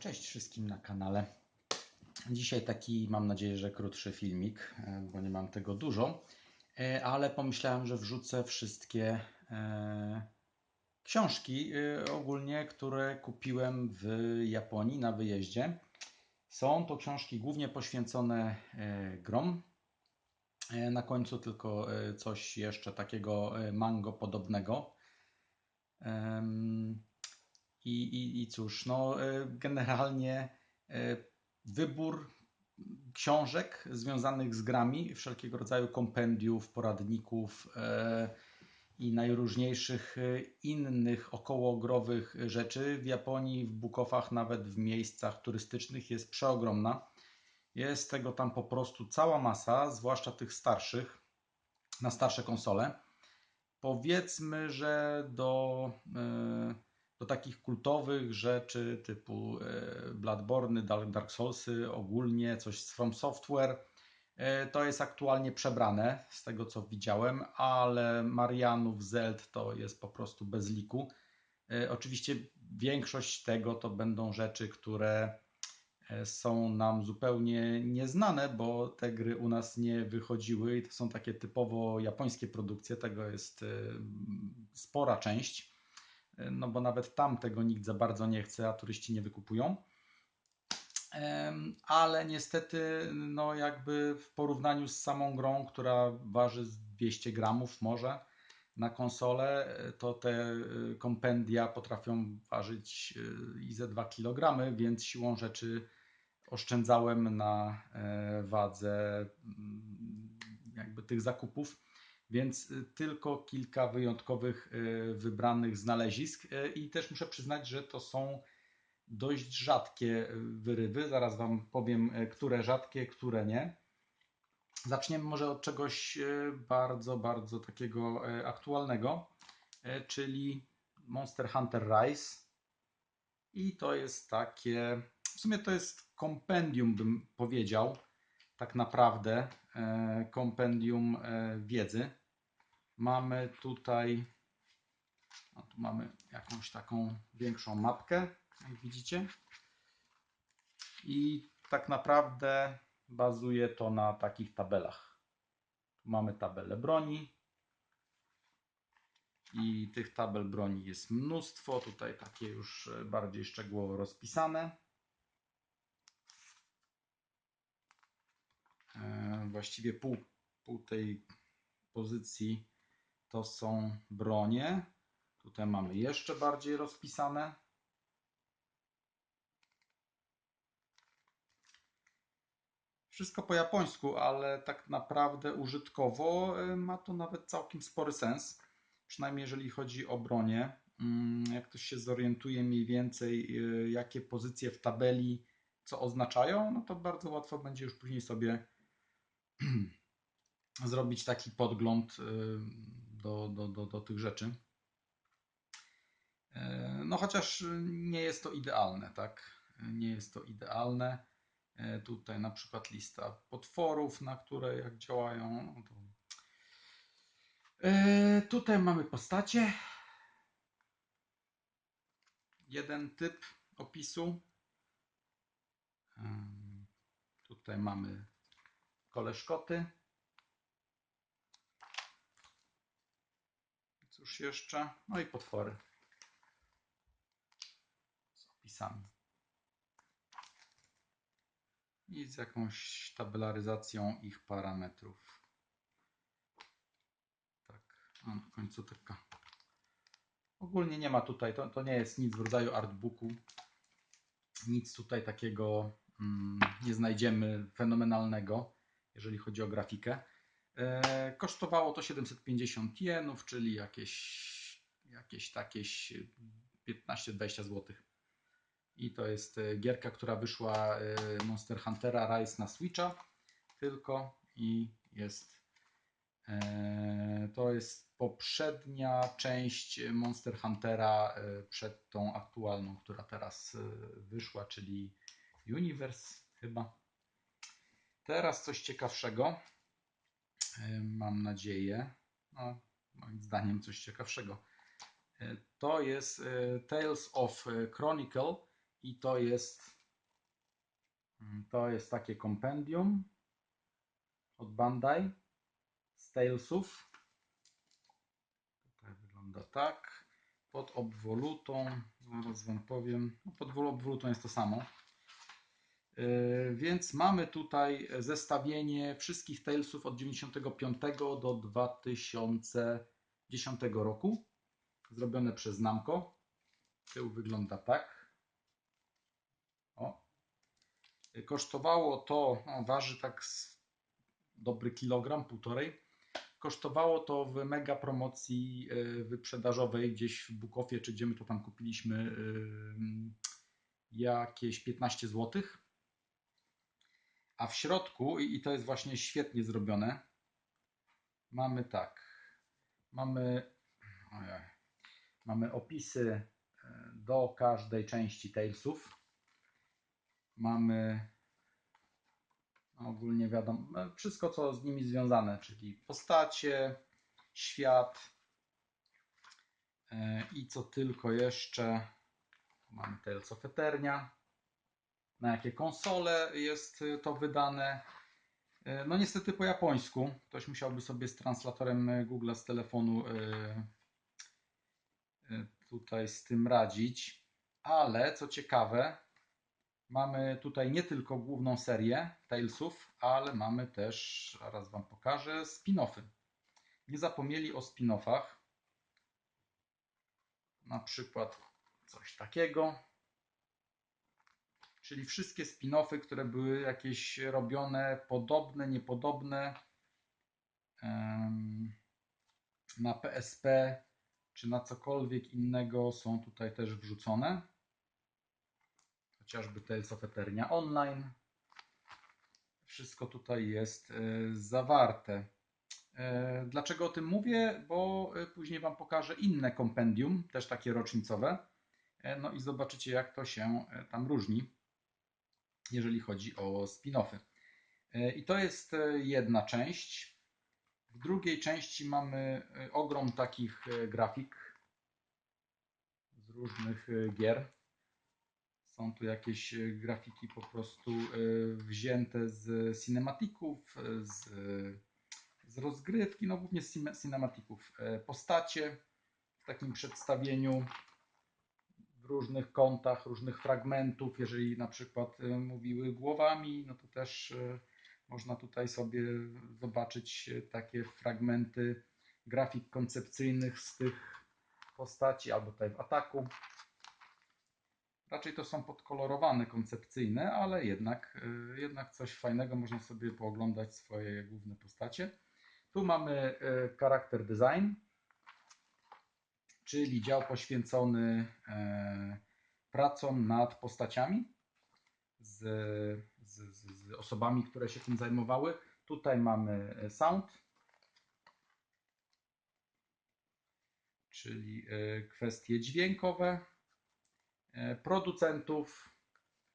Cześć wszystkim na kanale. Dzisiaj taki, mam nadzieję, że krótszy filmik, e, bo nie mam tego dużo, e, ale pomyślałem, że wrzucę wszystkie e, książki ogólnie, które kupiłem w Japonii na wyjeździe. Są to książki głównie poświęcone grom. Na końcu tylko coś jeszcze takiego mango podobnego. I, i, i cóż, no e, generalnie e, wybór książek związanych z grami, wszelkiego rodzaju kompendiów, poradników e, i najróżniejszych innych okołogrowych rzeczy w Japonii, w Bukowach, nawet w miejscach turystycznych jest przeogromna. Jest tego tam po prostu cała masa, zwłaszcza tych starszych, na starsze konsole. Powiedzmy, że do do takich kultowych rzeczy typu e, Bloodborne, Dark Soulsy, ogólnie coś z From Software. E, to jest aktualnie przebrane z tego co widziałem, ale Marianów, Zeld to jest po prostu bez liku. E, oczywiście większość tego to będą rzeczy, które są nam zupełnie nieznane, bo te gry u nas nie wychodziły i to są takie typowo japońskie produkcje. Tego jest spora część no bo nawet tam tego nikt za bardzo nie chce, a turyści nie wykupują. Ale niestety, no jakby w porównaniu z samą grą, która waży 200 gramów może na konsolę, to te y, kompendia potrafią ważyć y, i ze 2 kg, więc siłą rzeczy oszczędzałem na e, wadze mm, jakby tych zakupów więc y, tylko kilka wyjątkowych y, wybranych znalezisk y, i też muszę przyznać, że to są dość rzadkie wyrywy. Zaraz Wam powiem, które rzadkie, które nie. Zaczniemy może od czegoś bardzo, bardzo takiego aktualnego, czyli Monster Hunter Rise. I to jest takie, w sumie to jest kompendium, bym powiedział, tak naprawdę, kompendium wiedzy. Mamy tutaj, no tu mamy jakąś taką większą mapkę, jak widzicie. I tak naprawdę bazuje to na takich tabelach. Tu mamy tabelę broni. I tych tabel broni jest mnóstwo. Tutaj takie już bardziej szczegółowo rozpisane. E, właściwie pół, pół tej pozycji to są bronie. Tutaj mamy jeszcze bardziej rozpisane. Wszystko po japońsku, ale tak naprawdę użytkowo y, ma to nawet całkiem spory sens. Przynajmniej jeżeli chodzi o bronię. Mm, jak ktoś się zorientuje mniej więcej, y, jakie pozycje w tabeli co oznaczają, no to bardzo łatwo będzie już później sobie zrobić taki podgląd y, do, do, do, do tych rzeczy. E, no chociaż nie jest to idealne, tak? Nie jest to idealne. E, tutaj na przykład lista potworów, na które jak działają. No to... E, tutaj mamy postacie. Jeden typ opisu. Tutaj mamy koleżkoty. Cóż jeszcze? No i potwory. Z opisami. I z jakąś tabelaryzacją ich parametrów. Tak, a na końcu taka. Ogólnie nie ma tutaj, to, to nie jest nic w rodzaju artbooku. Nic tutaj takiego mm, nie znajdziemy fenomenalnego, jeżeli chodzi o grafikę. E, kosztowało to 750 jenów, czyli jakieś, jakieś takie 15-20 zł. I to jest e, gierka, która wyszła e, Monster Huntera Rise na Switcha tylko i jest to jest poprzednia część Monster Huntera przed tą aktualną, która teraz wyszła, czyli Universe chyba. Teraz coś ciekawszego. E, mam nadzieję. No, moim zdaniem coś ciekawszego. E, to jest e, Tales of Chronicle I to jest mm, to jest takie kompendium od Bandai z Talesów. Tutaj wygląda tak. Pod obwolutą, zaraz Wam powiem, no pod obwolutą jest to samo. Yy, Więc mamy tutaj zestawienie wszystkich Talesów od 95 do 2010 roku. Zrobione przez Namco. Tył wygląda tak. O. Kosztowało to, no, waży tak dobry kilogram, półtorej. Kosztowało to w mega promocji yy, wyprzedażowej gdzieś w Bukofie, czy gdzie my to tam kupiliśmy, yy, jakieś 15 zł. A w środku, i to jest właśnie świetnie zrobione, mamy tak. Mamy, mamy opisy e, do każdej części Talesów. Mamy ogólnie wiadomo, e, wszystko co z nimi związane, czyli postacie, świat e, i co tylko jeszcze. Mamy Tales of Eternia na jakie konsole jest y, to wydane. Y, No niestety po japońsku. Ktoś musiałby sobie z translatorem y, Google z telefonu tutaj z tym radzić. Ale co ciekawe, mamy tutaj nie tylko główną serię Talesów, ale mamy też, zaraz Wam pokażę, spin-offy. Nie zapomnieli o spin-offach. Na przykład coś takiego czyli wszystkie spin-offy, które były jakieś robione podobne, niepodobne na PSP czy na cokolwiek innego są tutaj też wrzucone. Chociażby Tales of Eternia Online. Wszystko tutaj jest e, zawarte. E, Dlaczego o tym mówię? Bo e, później Wam pokażę inne kompendium, też takie rocznicowe. No i zobaczycie, jak to się tam różni jeżeli chodzi o spin-offy. E, I to jest e, jedna część. W drugiej części mamy e, ogrom takich grafik z różnych gier. Są tu jakieś grafiki po prostu wzięte z cinematików, z, z rozgrywki, no głównie z cine- cinematików. Postacie w takim przedstawieniu różnych kątach, różnych fragmentów. Jeżeli na przykład y, mówiły głowami, no to też y, można tutaj sobie zobaczyć y, takie fragmenty grafik koncepcyjnych z tych postaci, albo tutaj w ataku. Raczej to są podkolorowane koncepcyjne, ale jednak, jednak coś fajnego można sobie pooglądać swoje główne postacie. Tu mamy charakter design, czyli dział poświęcony e, pracom nad postaciami z, z, z, osobami, które się tym zajmowały. Tutaj mamy e, sound, czyli e, kwestie dźwiękowe, producentów,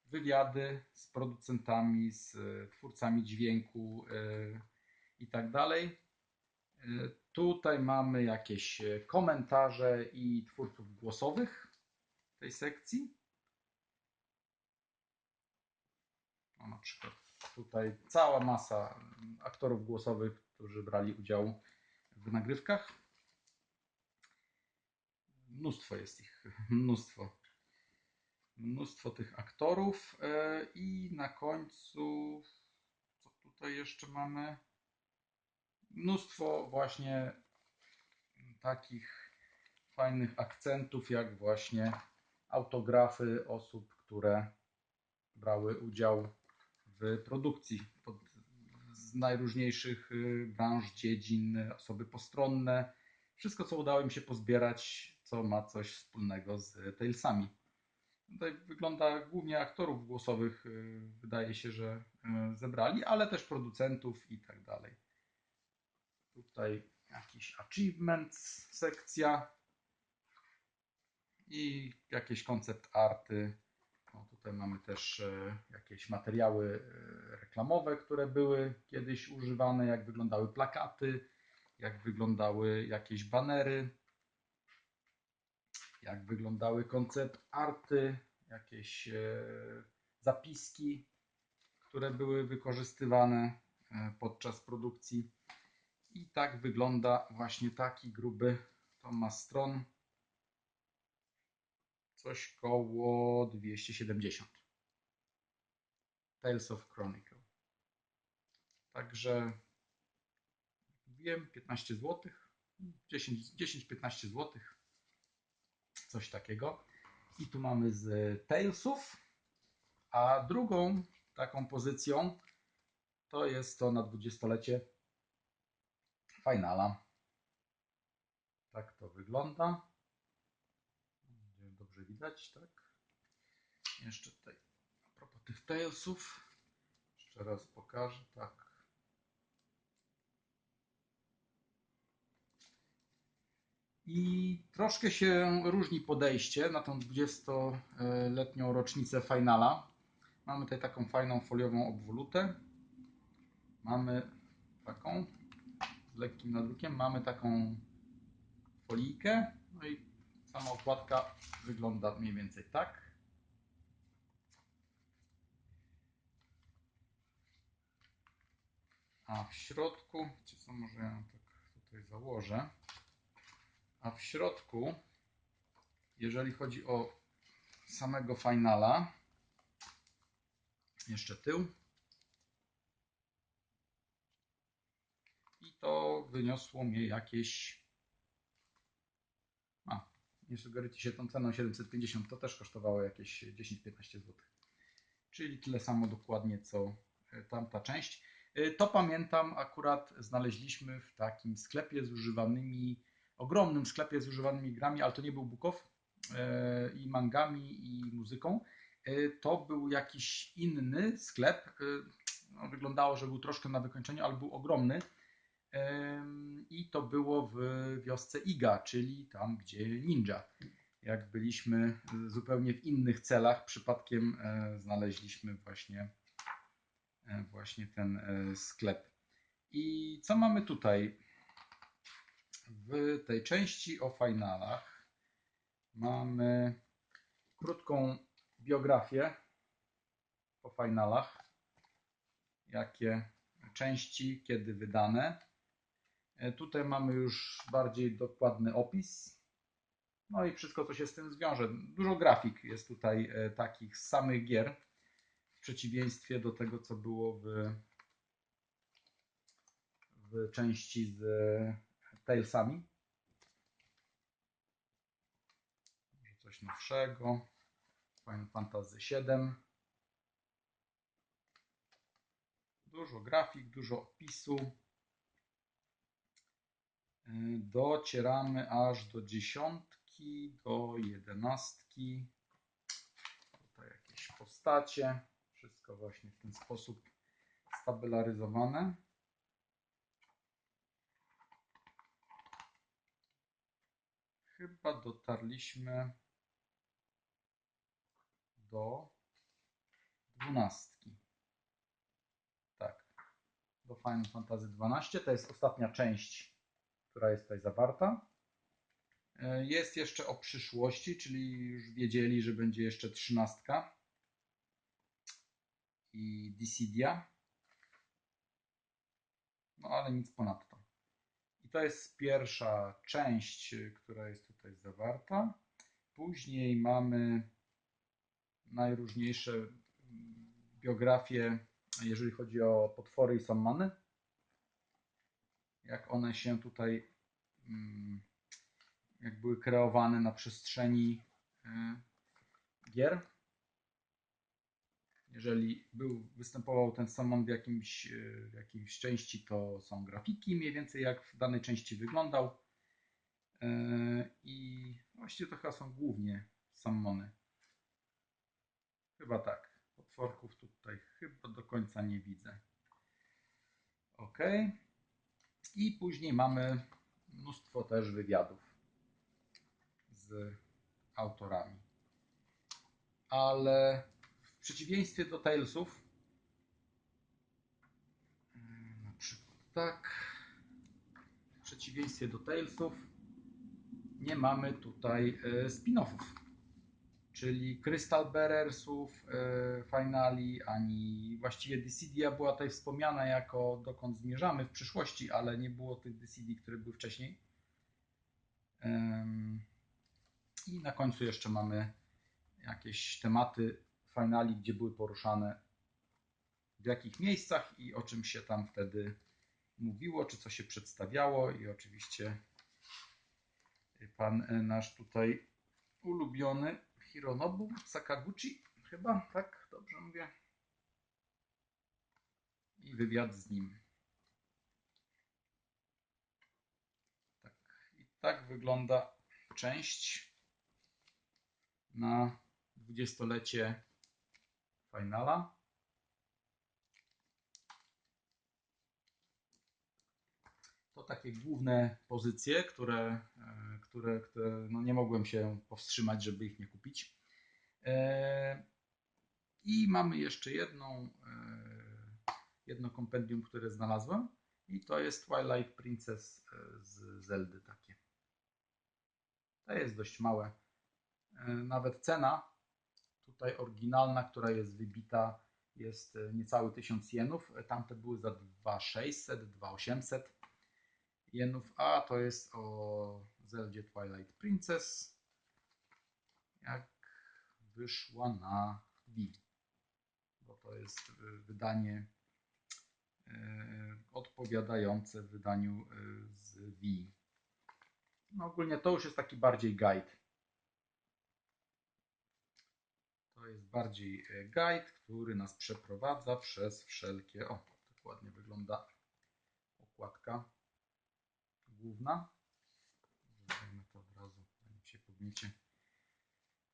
wywiady z producentami, z twórcami dźwięku i tak dalej. Tutaj mamy jakieś e, komentarze i twórców głosowych tej sekcji. No, na przykład tutaj cała masa aktorów głosowych, którzy brali udział w nagrywkach. Mnóstwo jest ich, mnóstwo. Mnóstwo tych aktorów. e, I na końcu, co tutaj jeszcze mamy? Mnóstwo właśnie takich fajnych akcentów, jak właśnie autografy osób, które brały udział w produkcji pod, z najróżniejszych y, branż, dziedzin, osoby postronne. Wszystko, co udało im się pozbierać, co ma coś wspólnego z Talesami. Tutaj wygląda głównie aktorów głosowych, y, wydaje się, że y, zebrali, ale też producentów i tak dalej. Tutaj jakiś achievements sekcja i jakieś koncept arty. No, tutaj mamy też e, jakieś materiały e, reklamowe, które były kiedyś używane, jak wyglądały plakaty, jak wyglądały jakieś banery, jak wyglądały koncept arty, jakieś e, zapiski, które były wykorzystywane podczas produkcji. I tak wygląda właśnie taki gruby tom ma stron. Coś koło 270. Tales of Chronicle. Także wiem, 15 zł. 10-15 zł. Coś takiego. I tu mamy z Talesów. A drugą taką pozycją to jest to na 20-lecie Finala. Tak to wygląda. Dobrze widać, tak? Jeszcze tutaj a propos tych Talesów. Jeszcze raz pokażę, tak. I troszkę się różni podejście na tą 20-letnią rocznicę Finala. Mamy tutaj taką fajną foliową obwolutę. Mamy taką z lekkim nadrukiem. Mamy taką folijkę. No i sama okładka wygląda mniej więcej tak. A w środku, czy co może ja tak tutaj założę. A w środku, jeżeli chodzi o samego finala, jeszcze tył. I to wyniosło mnie jakieś. A, nie sugerujcie się tą ceną 750, to też kosztowało jakieś 10-15 zł. Czyli tyle samo dokładnie co e, tamta część. E, to pamiętam, akurat znaleźliśmy w takim sklepie z używanymi, ogromnym sklepie z używanymi grami, ale to nie był Bukow e, i mangami i muzyką. To był jakiś inny sklep. No, wyglądało, że był troszkę na wykończeniu, ale był ogromny. I to było w wiosce Iga, czyli tam, gdzie ninja. Jak byliśmy zupełnie w innych celach, przypadkiem znaleźliśmy właśnie E, właśnie ten e, sklep. I co mamy tutaj? W tej części o finalach mamy krótką biografię o finalach, jakie części, kiedy wydane. E, tutaj mamy już bardziej dokładny opis. No i wszystko, co się z tym zwiąże. Dużo grafik jest tutaj takich samych gier przeciwieństwie do tego, co było w, w części z Talesami. Może coś nowszego. Final Fantasy VII. Dużo grafik, dużo opisu. Docieramy aż do dziesiątki, do jedenastki. Tutaj jakieś postacie wszystko właśnie w ten sposób stabularyzowane. Chyba dotarliśmy do dwunastki. Tak, do Final Fantasy XII. To jest ostatnia część, która jest tutaj zawarta. E, jest jeszcze o przyszłości, czyli już wiedzieli, że będzie jeszcze trzynastka i Dissidia. No ale nic ponadto. I to jest pierwsza część, która jest tutaj zawarta. Później mamy najróżniejsze biografie, jeżeli chodzi o potwory i sammany. Jak one się tutaj, mm, jak były kreowane na przestrzeni e, gier jeżeli był, występował ten samon w jakimś, e, w jakiejś części, to są grafiki mniej więcej jak w danej części wyglądał. E, I właściwie to chyba są głównie sammony. Chyba tak. Potworków tutaj chyba do końca nie widzę. Ok. I później mamy mnóstwo też wywiadów z autorami. Ale przeciwieństwie do Talesów, na przykład tak, w przeciwieństwie do Talesów nie mamy tutaj e, spin-offów. Czyli Crystal Bearersów e, finali, ani właściwie Dissidia była tutaj wspomniana jako dokąd zmierzamy w przyszłości, ale nie było tych Dissidii, które były wcześniej. I na końcu jeszcze mamy jakieś tematy finali, gdzie były poruszane w jakich miejscach i o czym się tam wtedy mówiło, czy co się przedstawiało i oczywiście pan e, nasz tutaj ulubiony Hironobu Sakaguchi, chyba, tak? Dobrze mówię? I wywiad z nim. Tak. I tak wygląda część na dwudziestolecie finala. To takie główne pozycje, które, e, które, które no nie mogłem się powstrzymać, żeby ich nie kupić. E, I mamy jeszcze jedną, e, jedno kompendium, które znalazłem. I to jest Twilight Princess z Zeldy takie. To jest dość małe. Nawet cena tutaj oryginalna, która jest wybita, jest niecały 1000 jenów. Tamte były za 2600, 2800 jenów, a to jest o Zeldzie Twilight Princess, jak wyszła na Wii, bo to jest wydanie e, odpowiadające wydaniu e, z Wii. No ogólnie to już jest taki bardziej guide. To jest bardziej e, guide, który nas przeprowadza przez wszelkie. O, tak ładnie wygląda okładka główna. Zrobimy to od razu, zanim się pogniecie.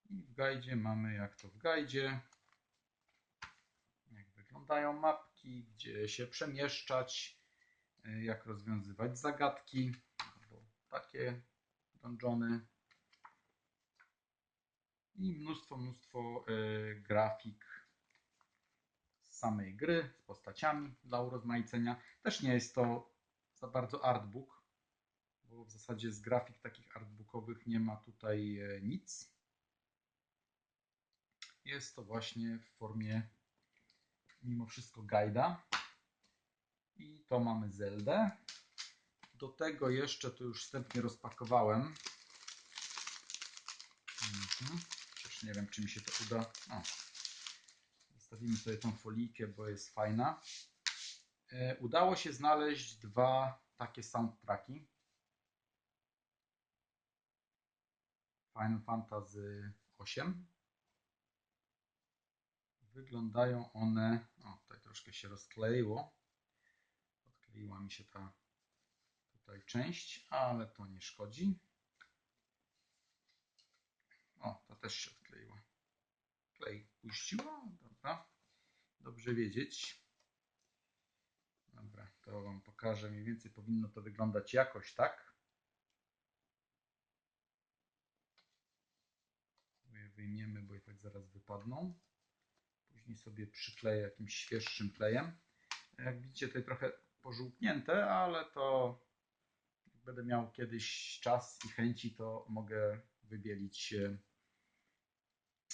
I w gajdzie mamy jak to w gajdzie. Jak wyglądają mapki, gdzie się przemieszczać, y, jak rozwiązywać zagadki, albo takie dungeony. I mnóstwo, mnóstwo y, grafik samej gry, z postaciami dla urozmaicenia. Też nie jest to za bardzo artbook, bo w zasadzie z grafik takich artbookowych nie ma tutaj e, nic. Jest to właśnie w formie mimo wszystko guida. I to mamy Zeldę. Do tego jeszcze to już wstępnie rozpakowałem. Mhm. Chociaż nie wiem, czy mi się to uda. Zostawimy sobie tą folijkę, bo jest fajna. E, udało się znaleźć dwa takie soundtracki. Final Fantasy VIII. Wyglądają one. O, tutaj troszkę się rozkleiło. Odkleiła mi się ta tutaj część, ale to nie szkodzi. O, to też się odkleiła. Klej puściło. Dobra. Dobrze wiedzieć. Dobra, to Wam pokażę. Mniej więcej powinno to wyglądać jakoś tak. Wyjmiemy, bo i tak zaraz wypadną. Później sobie przykleję jakimś świeższym klejem. Jak widzicie, tutaj trochę pożółknięte, ale to jak będę miał kiedyś czas i chęci, to mogę wybielić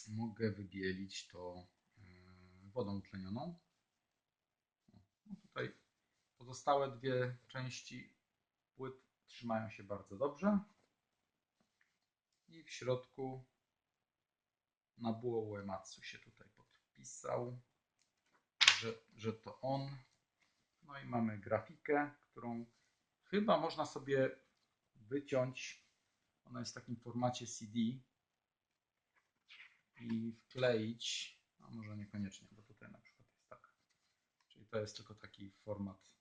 mogę wybielić to e, wodą tlenioną. No tutaj pozostałe dwie części płyt trzymają się bardzo dobrze. I w środku Nabuo Uematsu się tutaj podpisał, że, że to on. No i mamy grafikę, którą chyba można sobie wyciąć. Ona jest w takim formacie CD i wkleić, a może niekoniecznie, bo tutaj na przykład jest tak. Czyli to jest tylko taki format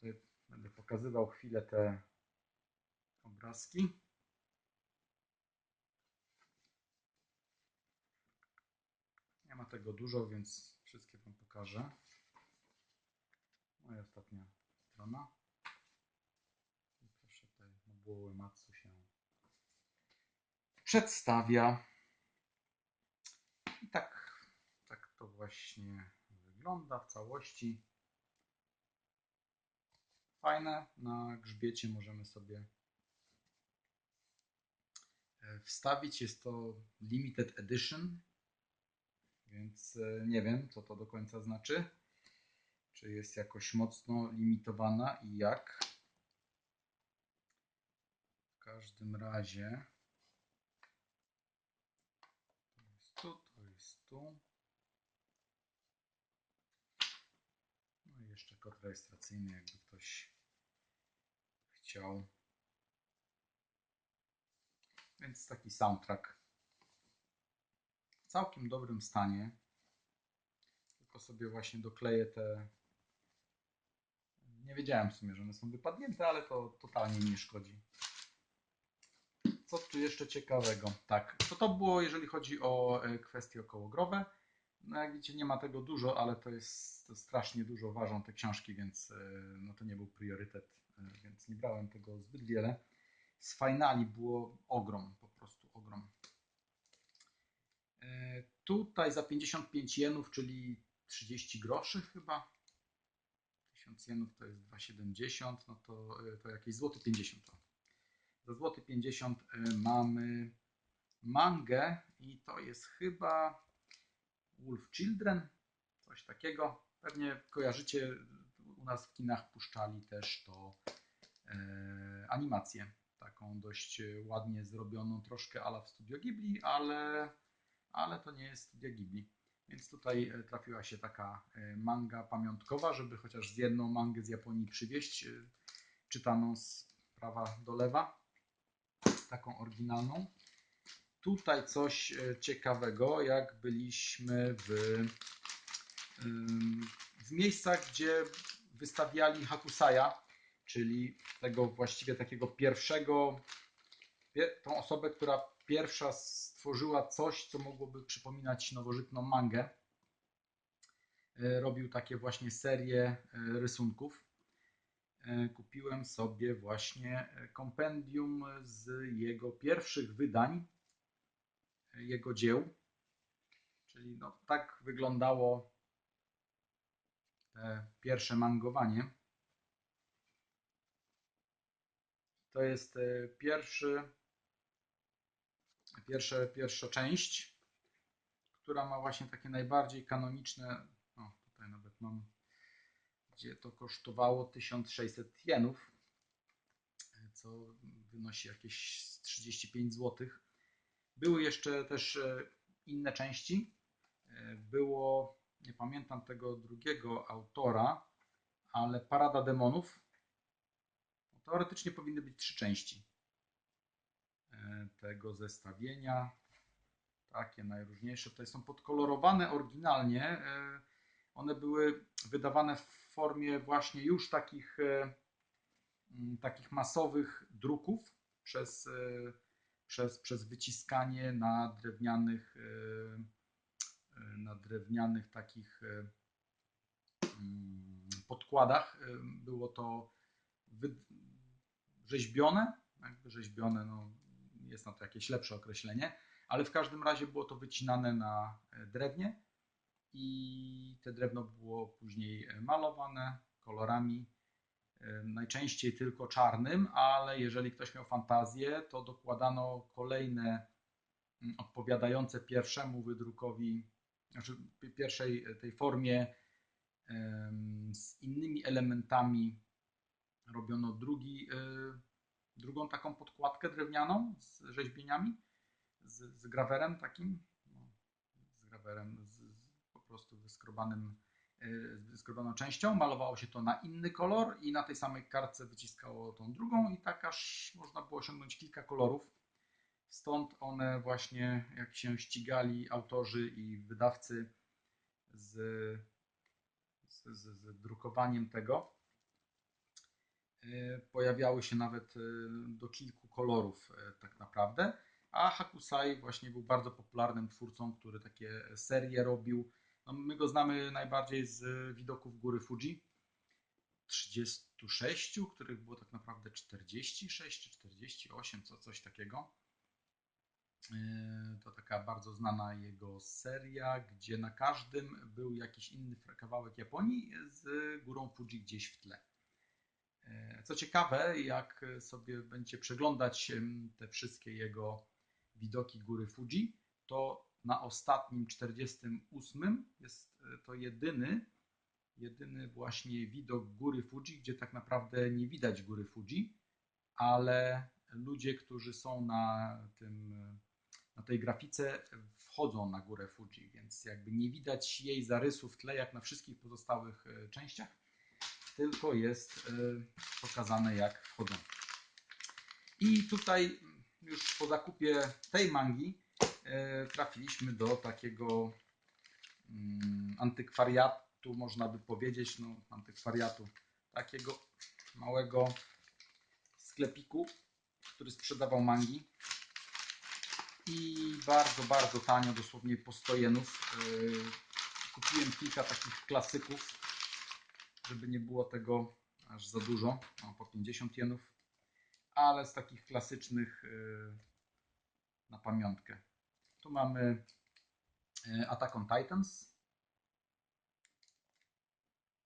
Tutaj będę pokazywał chwilę te obrazki. Nie ma tego dużo, więc wszystkie Wam pokażę. Moja ostatnia strona. I proszę tutaj Kabuo Uematsu się przedstawia. I tak, tak to właśnie wygląda w całości. Fajne. Na grzbiecie możemy sobie e, wstawić. Jest to limited edition, więc e, nie wiem, co to do końca znaczy. Czy jest jakoś mocno limitowana i jak. W każdym razie to jest tu, to jest tu. No i jeszcze kod rejestracyjny, jakby ktoś chciał. Więc taki soundtrack w całkiem dobrym stanie. Tylko sobie właśnie dokleję te. Nie wiedziałem w sumie, że one są wypadnięte, ale to totalnie nie szkodzi. Co tu jeszcze ciekawego? Tak, to to było, jeżeli chodzi o e, kwestie okołogrowe. No jak widzicie, nie ma tego dużo, ale to jest to strasznie dużo ważą te książki, więc e, no to nie był priorytet, więc nie brałem tego zbyt wiele. Z finali było ogrom, po prostu ogrom. Tutaj za 55 jenów, czyli 30 groszy chyba. 1000 jenów to jest 2,70, no to, to jakieś złoty 50. To. Za złoty 50 mamy mangę i to jest chyba Wolf Children, coś takiego. Pewnie kojarzycie, u nas w kinach puszczali też to e, animację, taką dość ładnie zrobioną, troszkę ala w Studio Ghibli, ale, ale to nie jest Studio Ghibli. Więc tutaj e, trafiła się taka e, manga pamiątkowa, żeby chociaż z jedną mangę z Japonii przywieźć, czytaną z prawa do lewa, taką oryginalną. Tutaj coś ciekawego, jak byliśmy w, w miejscach, gdzie wystawiali Hakusaya, czyli tego właściwie takiego pierwszego, tą osobę, która pierwsza stworzyła coś, co mogłoby przypominać nowożytną mangę. E, robił takie właśnie serie e, rysunków. E, kupiłem sobie właśnie kompendium z jego pierwszych wydań, jego dzieł. Czyli no, tak wyglądało pierwsze mangowanie. To jest pierwszy pierwsze, pierwsza część, która ma właśnie takie najbardziej kanoniczne, o tutaj nawet mam, gdzie to kosztowało 1600 jenów, co wynosi jakieś 35 zł. Były jeszcze też e, inne części. E, było, nie pamiętam tego drugiego autora, ale Parada Demonów. Teoretycznie powinny być trzy części tego zestawienia. Takie najróżniejsze tutaj są podkolorowane oryginalnie. E, one były wydawane w formie właśnie już takich, e, takich masowych druków przez, e, przez, przez wyciskanie na drewnianych, na drewnianych takich podkładach. Było to rzeźbione, jakby rzeźbione, no, jest na to jakieś lepsze określenie, ale w każdym razie było to wycinane na e, drewnie i te drewno było później e, malowane kolorami, e, najczęściej tylko czarnym, ale jeżeli ktoś miał fantazję, to dokładano kolejne mm, odpowiadające pierwszemu wydrukowi, znaczy pierwszej tej formie z innymi elementami robiono drugi drugą taką podkładkę drewnianą z rzeźbieniami, z, z grawerem takim, no, z grawerem, z, z po prostu wyskrobanym, z wyskrobaną częścią. Malowało się to na inny kolor i na tej samej kartce wyciskało tą drugą i tak aż można było osiągnąć kilka kolorów. Stąd one właśnie, jak się ścigali autorzy i wydawcy z, z, z drukowaniem tego, E, pojawiały się nawet e, do kilku kolorów e, tak naprawdę. A Hakusai właśnie był bardzo popularnym twórcą, który takie serie robił. No, my go znamy najbardziej z widoków góry Fuji. 36, których było tak naprawdę 46 czy 48, co, coś takiego. To taka bardzo znana jego seria, gdzie na każdym był jakiś inny kawałek Japonii z górą Fuji gdzieś w tle. Co ciekawe, jak sobie będziecie przeglądać te wszystkie jego widoki góry Fuji, to na ostatnim 48 jest to jedyny, jedyny właśnie widok góry Fuji, gdzie tak naprawdę nie widać góry Fuji, ale ludzie, którzy są na, tym, na tej grafice, wchodzą na górę Fuji, więc jakby nie widać jej zarysu w tle, jak na wszystkich pozostałych e, częściach, tylko jest e, pokazane, jak wchodzą. I tutaj już po zakupie tej mangi e, trafiliśmy do takiego mm, antykwariatu, można by powiedzieć, no antykwariatu, takiego małego sklepiku, który sprzedawał mangi. I bardzo, bardzo tanio, dosłownie po 100 jenów. E, kupiłem kilka takich klasyków, żeby nie było tego aż za dużo, no, po 50 jenów, ale z takich klasycznych e, na pamiątkę. Tu mamy e, Attack on Titans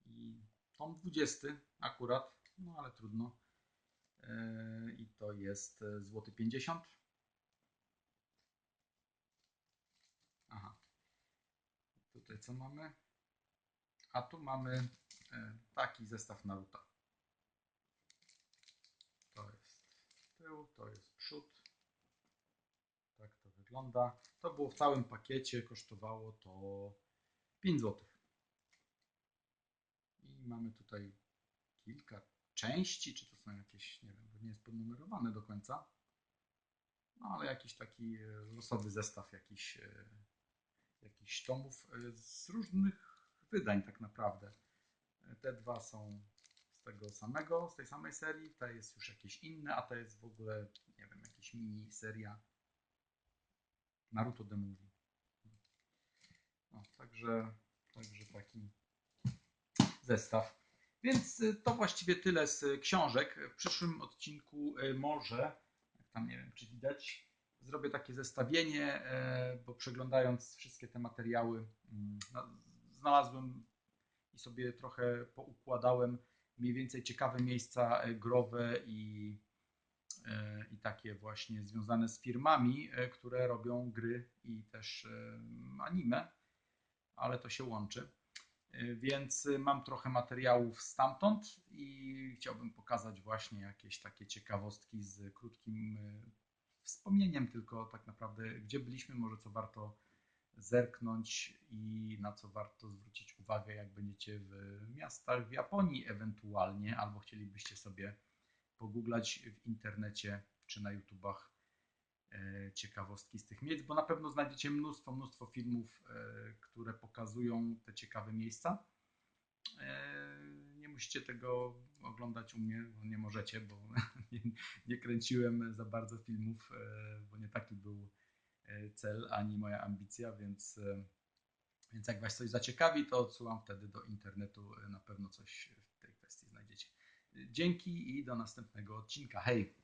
i tom 20 akurat, no ale trudno. I to jest złoty 50. Aha. Tutaj co mamy? A tu mamy taki zestaw Naruto. To jest tył, to jest przód. Tak to wygląda. To było w całym pakiecie, kosztowało to 5 zł. I mamy tutaj kilka części, czy to są jakieś, nie wiem, nie jest podnumerowane do końca. No ale jakiś taki losowy zestaw jakiś, jakichś tomów z różnych wydań tak naprawdę. Te dwa są z tego samego, z tej samej serii, ta jest już jakieś inne, a ta jest w ogóle, nie wiem, jakaś mini seria Naruto The Movie. No, także, także taki zestaw. Więc y, to właściwie tyle z książek. W przyszłym odcinku może, tam nie wiem, czy widać, zrobię takie zestawienie, y, bo przeglądając wszystkie te materiały, mm, znalazłem i sobie trochę poukładałem mniej więcej ciekawe miejsca e, growe i, e, i takie właśnie związane z firmami, e, które robią gry i też anime, ale to się łączy. Więc mam trochę materiałów stamtąd i chciałbym pokazać właśnie jakieś takie ciekawostki z krótkim wspomnieniem tylko tak naprawdę, gdzie byliśmy, może co warto zerknąć i na co warto zwrócić uwagę, jak będziecie w miastach w Japonii ewentualnie, albo chcielibyście sobie pogooglać w internecie czy na YouTubach e, ciekawostki z tych miejsc, bo na pewno znajdziecie mnóstwo, mnóstwo filmów, e, które pokazują te ciekawe miejsca. E, musicie tego oglądać u mnie, bo nie możecie, bo nie, nie kręciłem za bardzo filmów, bo nie taki był E, cel, ani moja ambicja, więc, e, więc jak Was coś zaciekawi, to odsyłam wtedy do internetu, e, na pewno coś w tej kwestii znajdziecie. Dzięki i do następnego odcinka. Hej!